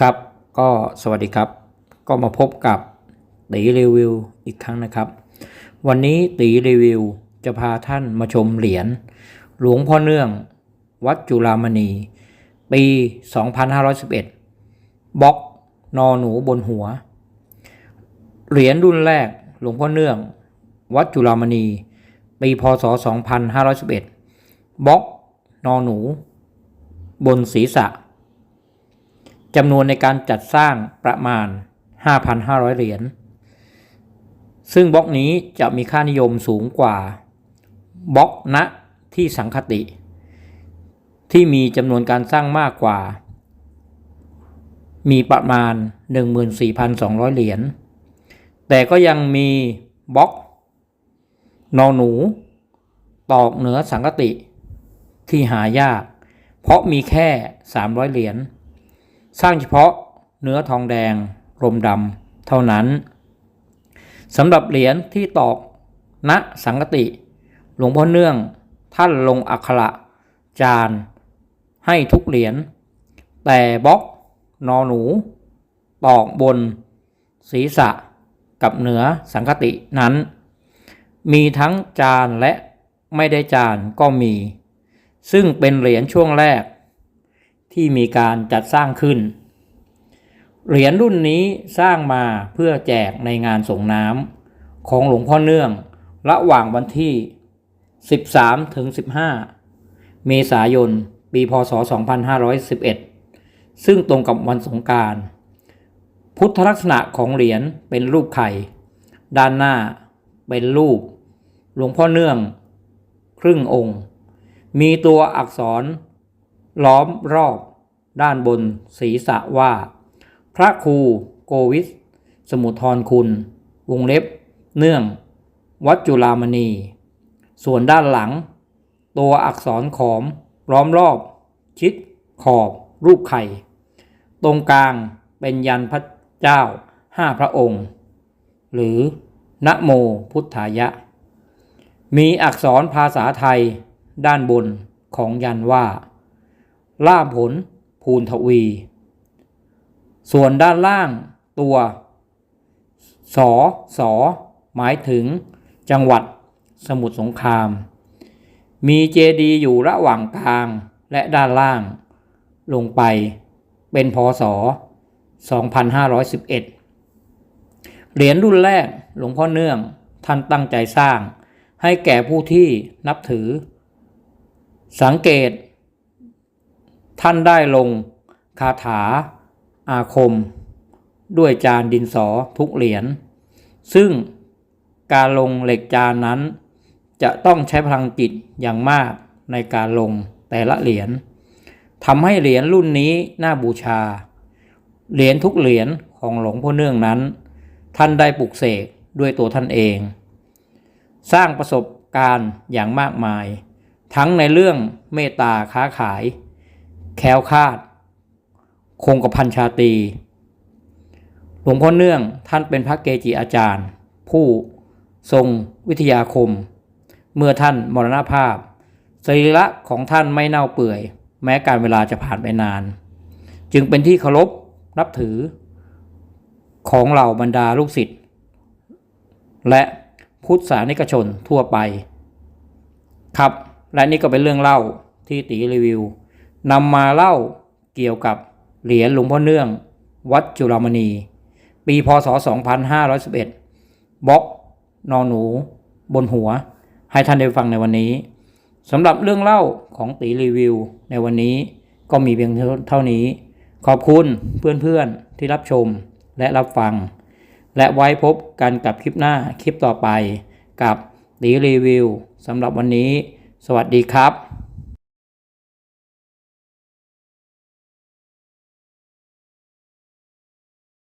ครับก็สวัสดีครับ ก็มาพบกับตีรีวิวอีกครั้งนะครับ วันนี้ตีรีวิวจะพาท่านมาชมเหรียญหลวงพ่อเนื่อง วัดจุฬามณี ปี 2511บล็อกนอหนูบนหัว เหรียญรุ่นแรกหลวงพ่อเนื่อง วัดจุฬามณี ปีพศ 2511บล็อกนอหนู บนศีรษะ จำนวนในการจัดสร้างประมาณ 5,500 เหรียญ ซึ่งบล็อกนี้จะมีค่านิยมสูงกว่าบล็อกณที่สังคติ ที่มีจำนวนการสร้างมากกว่า มีประมาณ 14,200 เหรียญ แต่ก็ยังมีบล็อกนอหนู ตอกเหนือสังคติที่หายาก เพราะมีแค่ 300 เหรียญ สร้างเฉพาะเนื้อทองแดงรมดำเท่านั้นสำหรับเหรียญที่ตอกณสังกติ หลวงพ่อเนื่องท่านลงอักขระจานให้ทุกเหรียญแต่บล็อกนอหนู ตอกบน ศีรษะกับเหนือสังกตินั้น มีทั้งจานและไม่ได้จานก็มี ซึ่งเป็นเหรียญช่วงแรก ที่มีการจัดสร้างขึ้น เหรียญรุ่นนี้สร้างมาเพื่อแจกในงานส่งน้ำของหลวงพ่อเนื่อง ระหว่างวันที่ 13ถึง15 เมษายน ปี พศ 2511 ซึ่งตรงกับวันสงการ พุทธลักษณะของเหรียญเป็นรูปไข่ ด้านหน้าเป็นรูป หลวงพ่อเนื่อง ครึ่งองค์ มีตัวอักษร ล้อมรอบ ด้านบนศีรษะว่า พระครูโกวิสสมุทรคุณ วงเล็บ เนื่อง วัดจุฬามณี ส่วนด้านหลัง ตัวอักษรขอม ล้อมรอบ ชิด ขอบ รูปไข่ ตรงกลางเป็นยันพระเจ้าห้าพระองค์ หรือนะโมพุทธายะ มีอักษรภาษาไทยด้านบนของยันว่า ล่าผลภูนทวี ส่วนด้านล่างตัวสอสอหมายถึงจังหวัดสมุทรสงคราม มีเจดีย์อยู่ระหว่างกลางและด้านล่าง ลงไปเป็นพศ 2511 เหรียญรุ่นแรกหลวงพ่อเนื่องท่านตั้งใจสร้างให้แก่ผู้ที่นับถือ สังเกต ท่านได้ลงคาถาอาคม ด้วยจานดินสอทุกเหรียญ ซึ่งการลงเหล็กจานนั้น จะต้องใช้พลังจิตอย่างมากในการลงแต่ละเหรียญทำให้เหรียญรุ่นนี้น่าบูชา เหรียญทุกเหรียญของหลวงพ่อเนื่องนั้น ท่านได้ปลุกเสกด้วยตัวท่านเอง สร้างประสบการณ์อย่างมากมาย ทั้งในเรื่องเมตตาค้าขาย ค้วคาด คงกระพันชาตี หลวงพ่อเนื่องท่านเป็นพระเกจิอาจารย์ ผู้ทรงวิทยาคม เมื่อท่านมรณภาพสรีระของท่านไม่เน่าเปื่อย แม้การเวลาจะผ่านไปนาน จึงเป็นที่เคารพนับถือ ของเหล่าบรรดาลูกศิษย์และพุทธศาสนิกชนทั่วไป ครับ และนี่ก็เป็นเรื่องเล่าที่ตีรีวิว นำมาเล่าเกี่ยวกับเหรียญหลวงพ่อเนื่อง วัดจุฬามณี ปีพศ 2511บล็อกนอหนู บนหัว ให้ท่านได้ฟังในวันนี้สำหรับเรื่องเล่าของตีรีวิว ในวันนี้ก็มีเพียงเท่านี้ ขอบคุณเพื่อนๆที่รับชมและรับฟัง และไว้พบกันกับคลิปหน้าคลิปต่อไป กับตีรีวิวสำหรับวันนี้ สวัสดีครับ